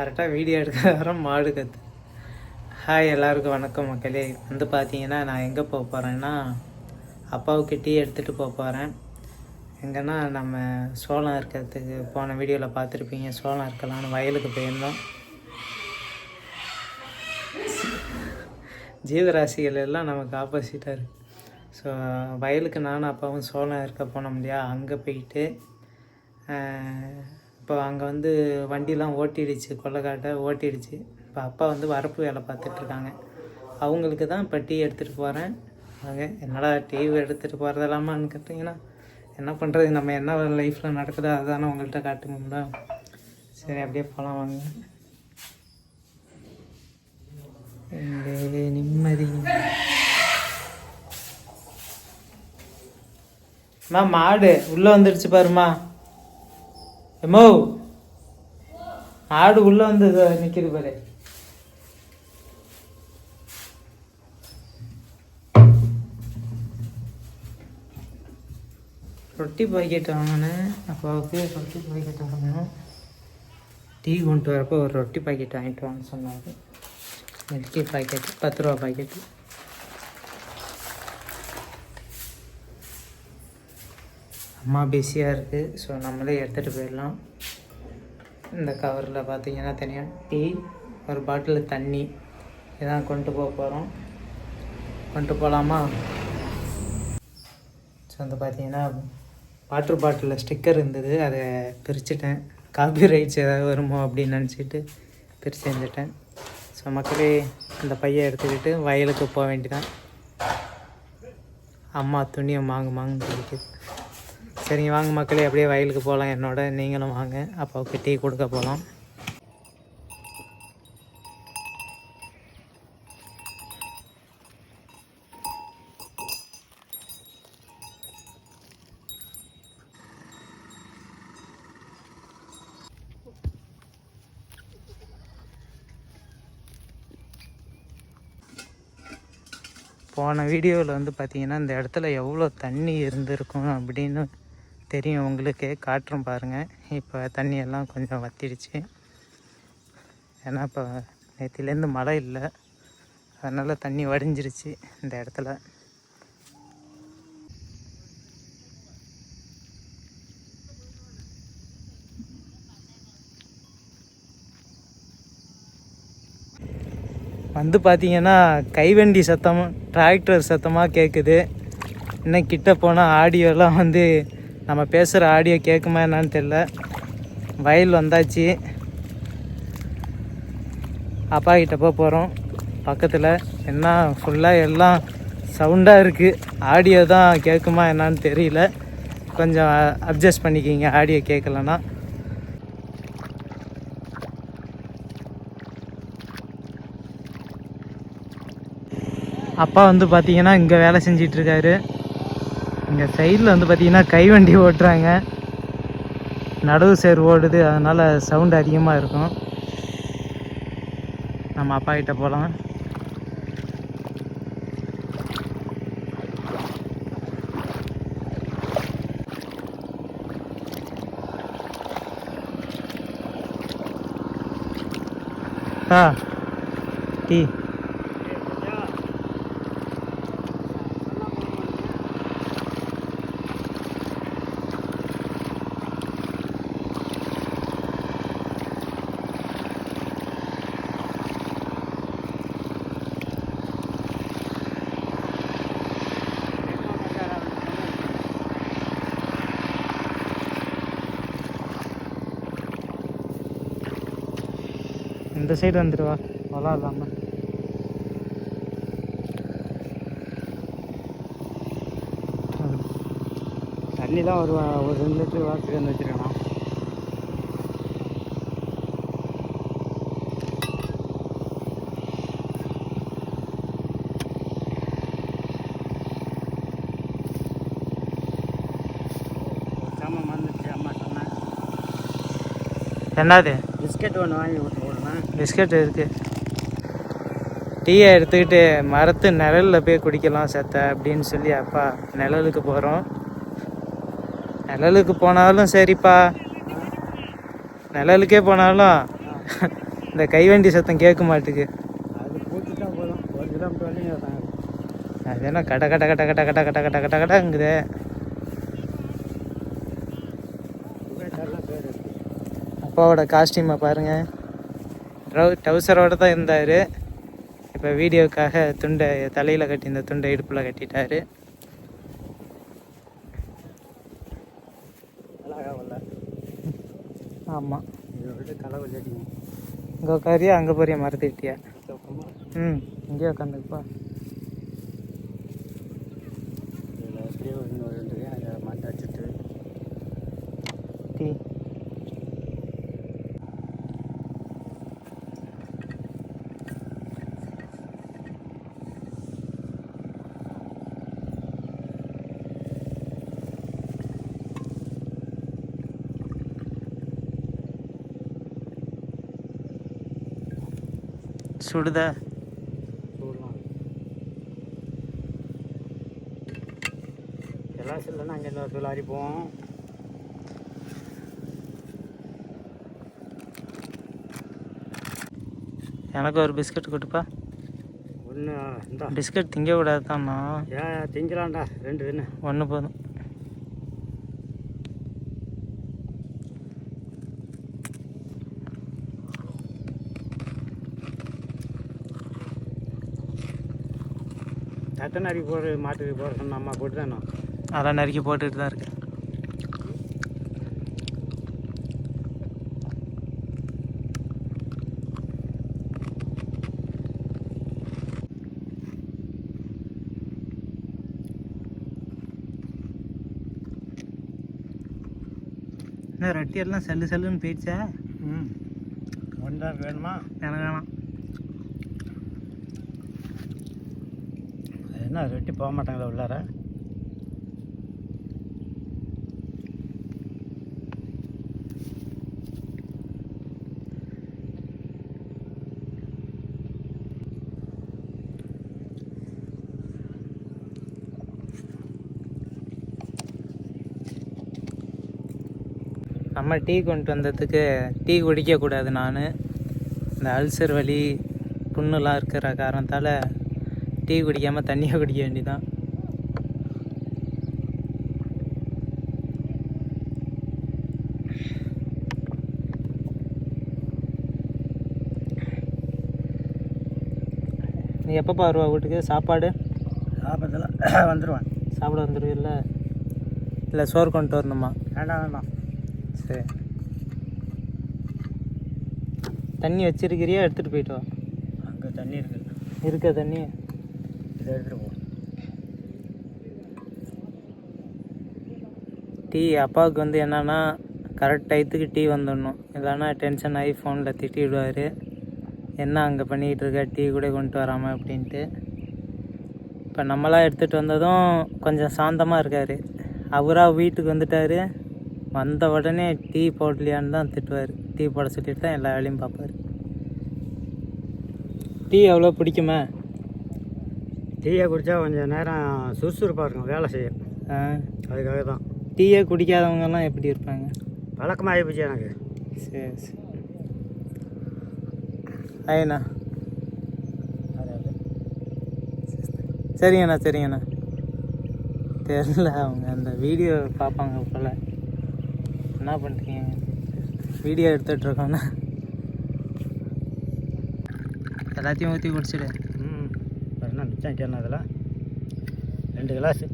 கரெக்டாக வீடியோ எடுக்க வர மாடு கற்று ஹாய் எல்லாருக்கும் வணக்கம் மக்களே. வந்து பார்த்தீங்கன்னா நான் எங்கே போக போகிறேன்னா அப்பாவுக்கு டீ எடுத்துகிட்டு போக போகிறேன் எங்கன்னா நம்ம சோளம் இருக்கிறதுக்கு போன வீடியோவில் பார்த்துருப்பீங்க சோளம் இருக்கலாம்னு வயலுக்கு போயிருந்தோம். ஜீவராசிகள் எல்லாம் நமக்கு ஆப்போசிட்டாக இருக்குது ஸோ வயலுக்கு நானும் அப்பாவும் சோளம் இருக்க போனோம் இல்லையா? அங்கே போயிட்டு இப்போ அங்கே வந்து வண்டிலாம் ஓட்டிடுச்சு கொள்ளைக்காட்டை ஓட்டிடுச்சு. இப்போ அப்பா வந்து வரப்பு வேலை பார்த்துட்ருக்காங்க. அவங்களுக்கு தான் இப்போ டீ எடுத்துகிட்டு போகிறேன் அவங்க என்னடா டீ எடுத்துகிட்டு போகிறதெல்லாமான்னு கேட்டிங்கன்னா என்ன பண்ணுறது நம்ம என்ன லைஃப்பில் நடக்குதோ அதுதானே உங்கள்கிட்ட காட்டுங்க மேடம் சரி அப்படியே போகலாம் வாங்க. நிம்மதி. அம்மா மாடு உள்ளே வந்துடுச்சு பாருமா எம்மோ ஆடு உள்ள வந்து நிற்கிது பாரு. ரொட்டி பாக்கெட் வாங்கினேன். அப்பாவுக்கு ரொட்டி பாக்கெட் வாங்கணும் டீ கொண்டு வரப்போ ஒரு ரொட்டி பாக்கெட் வாங்கிட்டு வாங்க சொன்னார். மில்கி பாக்கெட் பத்து ரூபா பாக்கெட்டு. அம்மா பிஸியாக இருக்குது ஸோ நம்மளே எடுத்துகிட்டு போயிடலாம். இந்த கவரில் பார்த்தீங்கன்னா தனியாக டீ ஒரு பாட்டில் தண்ணி இதான் கொண்டு போக போகிறோம் கொண்டு போகலாமா ஸோ வந்து பார்த்தீங்கன்னா வாட்டர் பாட்டிலில் ஸ்டிக்கர் இருந்தது. அதை பிரிச்சுட்டேன். காப்பி ரைட்ஸ் ஏதாவது வருமோ அப்படின்னு நினச்சிட்டு பிரித்து செஞ்சுட்டேன். ஸோ மக்களே இந்த பையை எடுத்துக்கிட்டு வயலுக்கு போக வேண்டிதான். அம்மா துணியை மாங்கு மாங்கு பிடிக்குது சரிங்க வாங்க மக்களே அப்படியே வயலுக்கு போகலாம். என்னோட நீங்களும் வாங்க. அப்பாவுக்கு டீ கொடுக்க போகலாம். போன வீடியோவில் வந்து பார்த்திங்கன்னா இந்த இடத்துல எவ்வளோ தண்ணி இருந்திருக்கும் அப்படின்னு தெரியும் உங்களுக்கு. காட்டுறோம் பாருங்கள் இப்போ தண்ணியெல்லாம் கொஞ்சம் வத்திடுச்சு. ஏன்னா இப்போ நேற்றுலேருந்து மழை இல்லை. அதனால் தண்ணி வடிஞ்சிருச்சு இந்த இடத்துல. வந்து பார்த்தீங்கன்னா கைவண்டி சத்தம் டிராக்டர் சத்தமாக கேட்குது இன்னும் கிட்ட போனால் ஆடியோலாம் வந்து நம்ம பேசுகிற ஆடியோ கேட்குமா என்னான்னு தெரில வயல் வந்தாச்சு. அப்பா கிட்ட போக போகிறோம் பக்கத்தில் என்ன ஃபுல்லாக எல்லாம் சவுண்டாக இருக்குது ஆடியோ தான் கேட்குமா என்னன்னு தெரியல. கொஞ்சம் அட்ஜஸ்ட் பண்ணிக்கிங்க ஆடியோ கேட்கலன்னா அப்பா வந்து பார்த்தீங்கன்னா இங்கே வேலை செஞ்சிட்ருக்காரு இங்கே சைடில் வந்து பார்த்தீங்கன்னா கைவண்டி ஓட்டுறாங்க. நடுவு சேர் ஓடுது அதனால் சவுண்டு அதிகமாக இருக்கும். நம்ம அப்பா கிட்ட போகலாம் ஆ டீ. இந்த சைடு வந்துடுவா வளம் இல்லாமல் தண்ணிலாம் ஒரு ஒரு ரெண்டு லிட்டர் வாரத்துக்கு வந்து சொன்னேன் என்னது? பிஸ்கட் ஒன்று வாங்கி விட்டு பிஸ்கட் இருக்கு. டீயை எடுத்துக்கிட்டு மரத்து நிழலில் போய் குடிக்கலாம் செத்த அப்படின்னு சொல்லி அப்பா நிழலுக்கு போகிறோம் நிழலுக்கு போனாலும் சரிப்பா. நிழலுக்கே போனாலும் இந்த கைவண்டி சத்தம் கேட்க மாட்டுக்கு. அது என்ன கட கட கட கட கட கட கட கட கடங்குது. அப்பாவோட காஸ்டியூமை பாருங்க. ட்ரௌ டவுசரோட தான் இருந்தார். இப்போ வீடியோக்காக துண்டை தலையில் கட்டி இந்த துண்டை இடுப்பில் கட்டிட்டாரு. ஆமாம் இங்கே உட்காரியா? அங்கே போறியா? மறந்துட்டியா? ம் இங்கேயே உட்காந்துப்பா இதில் எப்படியோ இன்னும் ரெண்டு அதை மாட்டி வச்சுட்டு டீ சுடுதா? சூடலாம். எல்லாம் இல்லைன்னா அங்கே இந்த லாரி போவோம். எனக்கு ஒரு பிஸ்கட் கொடுப்பா. ஒன்று பிஸ்கட் திங்கக்கூடாது தான்ண்ணா ஏன் திங்கலாம்டா. ரெண்டு தின்னு. ஒன்று போதும். தட்டை நறுக்கி போடுற மாட்டுக்கு போட சொன்ன அம்மா போட்டு தானே அதெல்லாம் நறுக்கி போட்டுட்டு தான் இருக்கேன் என்ன ரொட்டி எல்லாம் சல்லு சல்லுன்னு போயிடுச்சா? ம். ஒன்றா வேணுமா? எனக்கு வேணாம். என்ன ரெட்டி போக மாட்டாங்களா உள்ளார. நம்ம டீ கொண்டு வந்ததுக்கு டீ குடிக்கக்கூடாது நான். இந்த அல்சர் வலி புண்ணுலாம் இருக்கிற காரணத்தால் டீ குடிக்காமல் தண்ணியை குடிக்க வேண்டியதான் நீ எப்பப்பா வருவா வீட்டுக்கு? சாப்பாடு? ஆபத்தில் வந்துடுவேன் சாப்பிட வந்துடுவில்ல இல்லை சோறு கொண்டு வரணுமா? வேண்டாம் வேண்டாம். சரி. தண்ணி வச்சிருக்கிறியா? எடுத்துகிட்டு போயிட்டு வா. அங்கே தண்ணி இருக்குது இருக்க தண்ணி? எடுத்துகிட்டு டீ அப்பாவுக்கு வந்து என்னென்னா கரெக்ட் டயத்துக்கு டீ வந்துடணும் இல்லைன்னா டென்ஷன் ஆகி ஃபோனில் திட்டி விடுவார் என்ன அங்கே பண்ணிக்கிட்டு இருக்க டீ கூட கொண்டு வராமல் அப்படின்ட்டு இப்போ நம்மளாம் எடுத்துகிட்டு வந்ததும் கொஞ்சம் சாந்தமாக இருக்கார் அவராக வீட்டுக்கு வந்துட்டார் வந்த உடனே டீ போடலையான்னு தான் திட்டுவார் டீ போட சொல்லிட்டு தான் எல்லா வேலையும் பார்ப்பார் டீ எவ்வளோ பிடிக்குமா டீயை குடித்தா கொஞ்சம் நேரம் சுறுசுறுப்பாக இருக்கும் வேலை செய்யும் ஆ. அதுக்காக தான் டீயே குடிக்காதவங்கெல்லாம் எப்படி இருப்பாங்க? பழக்கமாகி போச்சு எனக்கு. சரி சரி. ஐயண்ணா சரிங்கண்ணா சரிங்கண்ணா. தெரில அவங்க அந்த வீடியோ பார்ப்பாங்க போல். என்ன பண்ணுறீங்க வீடியோ எடுத்துட்ருக்கோண்ணா எல்லாத்தையும் ஊற்றி குடிச்சிடு கேட்கணும் அதில் ரெண்டு கிளாஸு.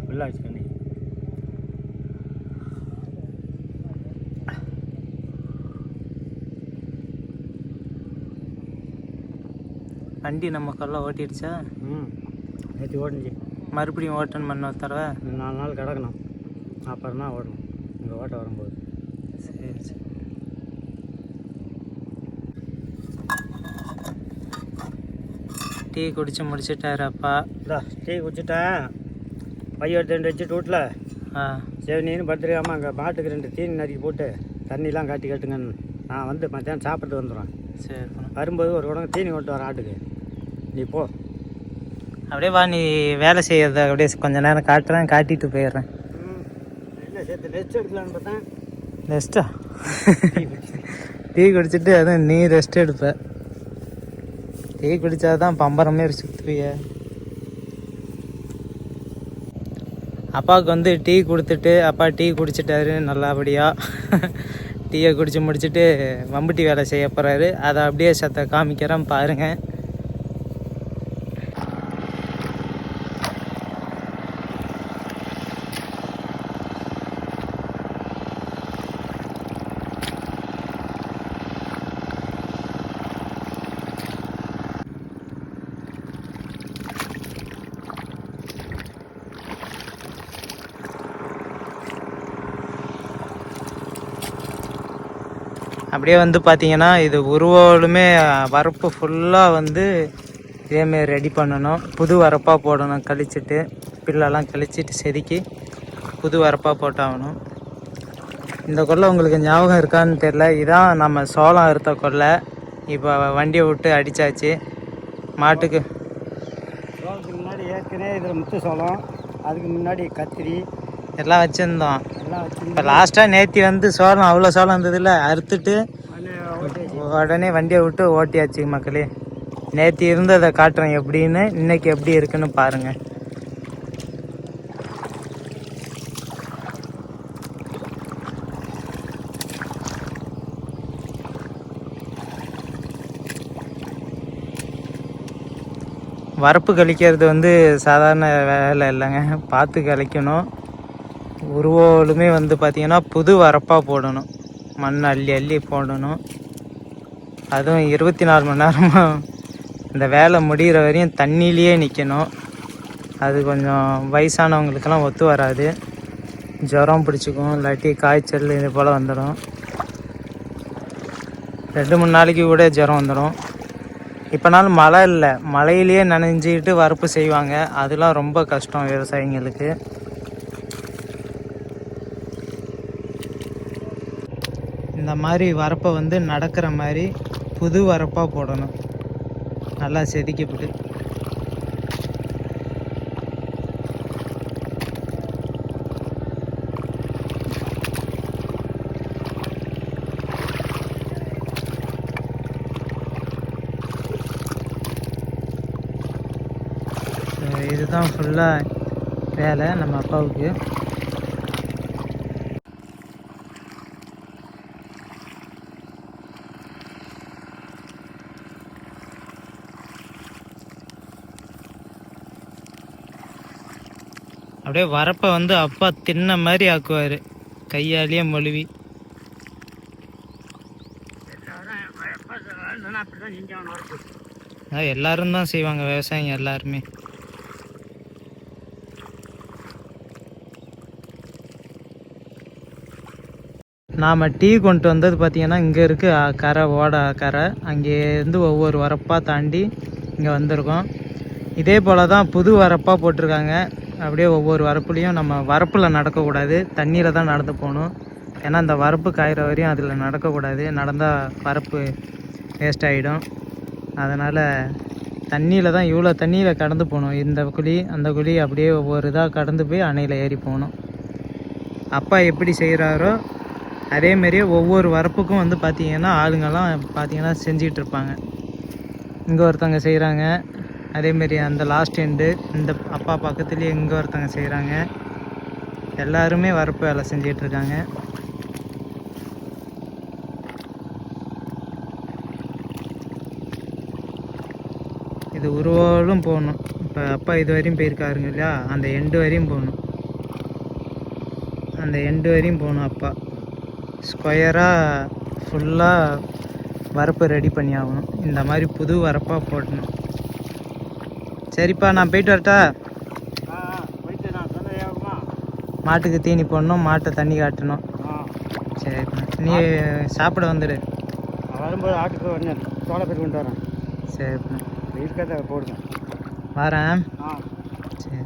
ஃபுல்லாக வச்சு தண்ணி வண்டி நம்ம கல்ல ஓட்டிடுச்சா? ம். நேற்று ஓடிஞ்சு மறுபடியும் ஓட்டன் பண்ண தடவை? நாலு நாள் கிடக்கணும். அப்புறம் தான் ஓடணும் இங்கே ஓட்ட வரும்போது. சரி சரி. டீ குடிச்சு முடிச்சிட்டாரு அப்பா இந்தா டீ குடிச்சிட்டேன் பைய எடுத்து ரெண்டு வச்சுட்டு வீட்டில் ஆ. சரி நீனு பத்திரிக்காமல் அங்கே மாட்டுக்கு ரெண்டு தீனி நறுக்கி போட்டு தண்ணிலாம் காட்டி கட்டுங்கன்னு. நான் வந்து மத்தியானம் சாப்பிட்டு வந்துடுவேன் சரி வரும்போது ஒரு உடம்பு தீனி கொண்டு வரேன் ஆட்டுக்கு. நீ போ. அப்படியே வா நீ வேலை செய்யறத அப்படியே கொஞ்ச நேரம் காட்டுறேன் காட்டிட்டு போயிடுறேன். இல்லை சேர்த்து ரெஸ்ட் எடுக்கலான்னு பார்த்தேன். நெக்ஸ்ட்டா டீ குடிச்சிட்டு. அதுவும் நீ ரெஸ்ட் எடுப்ப. டீ குடித்தாதான் பம்பரமே ஒரு சுற்றுவிய அப்பாவுக்கு வந்து டீ கொடுத்துட்டு அப்பா டீ குடிச்சிட்டாரு நல்லபடியாக டீயை குடிச்சு முடிச்சுட்டு வம்புட்டி வேலை செய்ய போகிறாரு அதை அப்படியே சத்த காமிக்கிறேன் பாருங்கள் அப்படியே வந்து பார்த்தீங்கன்னா இது உருவாலுமே வரப்பு ஃபுல்லாக வந்து இதேமாரி ரெடி பண்ணணும். புது வரப்பாக போடணும் கழிச்சிட்டு. பில்லெல்லாம் கழிச்சிட்டு செதுக்கி புது வரப்பாக போட்டாகணும். இந்த கொல்லை உங்களுக்கு ஞாபகம் இருக்கான்னு தெரில இதான் நம்ம சோளம் அறுத்த கொள்ளை இப்போ வண்டியை விட்டு அடித்தாச்சு மாட்டுக்கு. சோளத்துக்கு முன்னாடி ஏற்கனவே இதில் முத்து சோளம் அதுக்கு முன்னாடி கத்திரி எல்லாம் வச்சுருந்தோம். இப்போ லாஸ்ட்டாக நேத்தி வந்து சோளம் அவ்வளோ சோளம் இருந்ததில்ல அறுத்துட்டு உடனே வண்டியை விட்டு ஓட்டியாச்சு மக்களே. நேற்று இருந்ததை காட்டுறேன் எப்படின்னு இன்னைக்கு எப்படி இருக்குன்னு பாருங்க. வரப்பு கழிக்கிறது வந்து சாதாரண வேலை இல்லைங்க. பார்த்து கழிக்கணும். உருவோலுமே வந்து பார்த்திங்கன்னா புது வரப்பாக போடணும். மண் அள்ளி அள்ளி போடணும். அதுவும் இருபத்தி நாலு மணி நேரமும் இந்த வேலை முடிகிற வரையும் தண்ணியிலேயே நிற்கணும் அது கொஞ்சம் வயசானவங்களுக்கெல்லாம் ஒத்து வராது. ஜுரம் பிடிச்சிக்கும் இல்லாட்டி காய்ச்சல் இது போல் வந்துடும். ரெண்டு மூணு நாளைக்கு கூட ஜுரம் வந்துடும். இப்போனாலும் மழை இல்லை. மழையிலேயே நனைஞ்சிக்கிட்டு வரப்பு செய்வாங்க. அதெல்லாம் ரொம்ப கஷ்டம் விவசாயிங்களுக்கு இந்த மாதிரி வரப்பை வந்து நடக்கிற மாதிரி புது வரப்பாக போடணும். நல்லா செதுக்கப்பட்டு. இதுதான் ஃபுல்லாக வேலை நம்ம அப்பாவுக்கு. அப்படியே வரப்பை வந்து அப்பா தின்ன மாதிரி ஆக்குவார். கையாலேயே மொழுவி. அதான் எல்லாரும் தான் செய்வாங்க விவசாயிங்க எல்லாருமே. நாம் டீ கொண்டு வந்தது பார்த்திங்கன்னா இங்கே இருக்கு கரை ஓட கரை. அங்கேருந்து ஒவ்வொரு வரப்பாக தாண்டி இங்கே வந்திருக்கோம். இதே போல் தான் புது வரப்பாக போட்டிருக்காங்க. அப்படியே ஒவ்வொரு வரப்புலையும் நம்ம வரப்பில் நடக்கக்கூடாது தண்ணியில் தான் நடந்து போகணும். ஏன்னா அந்த வரப்பு காயிற வரையும் அதில் நடக்கக்கூடாது. நடந்தால் வரப்பு வேஸ்ட் ஆகிடும் அதனால் தண்ணியில் தான் இவ்வளோ தண்ணியில் கடந்து போகணும். இந்த குழி அந்த குழி அப்படியே ஒவ்வொரு இதாக கடந்து போய் அணையில் ஏறி போகணும். அப்பா எப்படி செய்கிறாரோ அதே மாதிரியே ஒவ்வொரு வரப்புக்கும் வந்து பார்த்திங்கன்னா ஆளுங்கெல்லாம் பார்த்திங்கன்னா செஞ்சிகிட்டு இருப்பாங்க. இங்கே ஒருத்தவங்க செய்கிறாங்க அதேமாரி அந்த லாஸ்ட் எண்டு இந்த அப்பா பக்கத்துலேயே இங்கே ஒருத்தவங்க செய்கிறாங்க எல்லாருமே வரப்பு வேலை செஞ்சிகிட்ருக்காங்க இது உருவாலும் போகணும். இப்போ அப்பா இது வரையும் போயிருக்காருங்க இல்லையா? அந்த எண்டு வரையும் போகணும். அந்த எண்டு வரையும் போகணும் அப்பா. ஸ்கொயராக ஃபுல்லாக வரப்பு ரெடி பண்ணி ஆகணும். இந்த மாதிரி புது வரப்பாக போடணும். சரிப்பா நான் போயிட்டு வரட்டா? ஆ போயிட்டு நான் சொன்னது ஏகுமா மாட்டுக்கு தீனி போடணும் மாட்டை தண்ணி காட்டணும். ஆ சரிப்பா நீ சாப்பிட வந்துடு. வரும்போது ஆட்டுக்கு வரணும் சோளப்பயிர் கொண்டு வரேன். சரிப்பா. இருக்கிறத போடுங்க. வரேன். ஆ. சரி.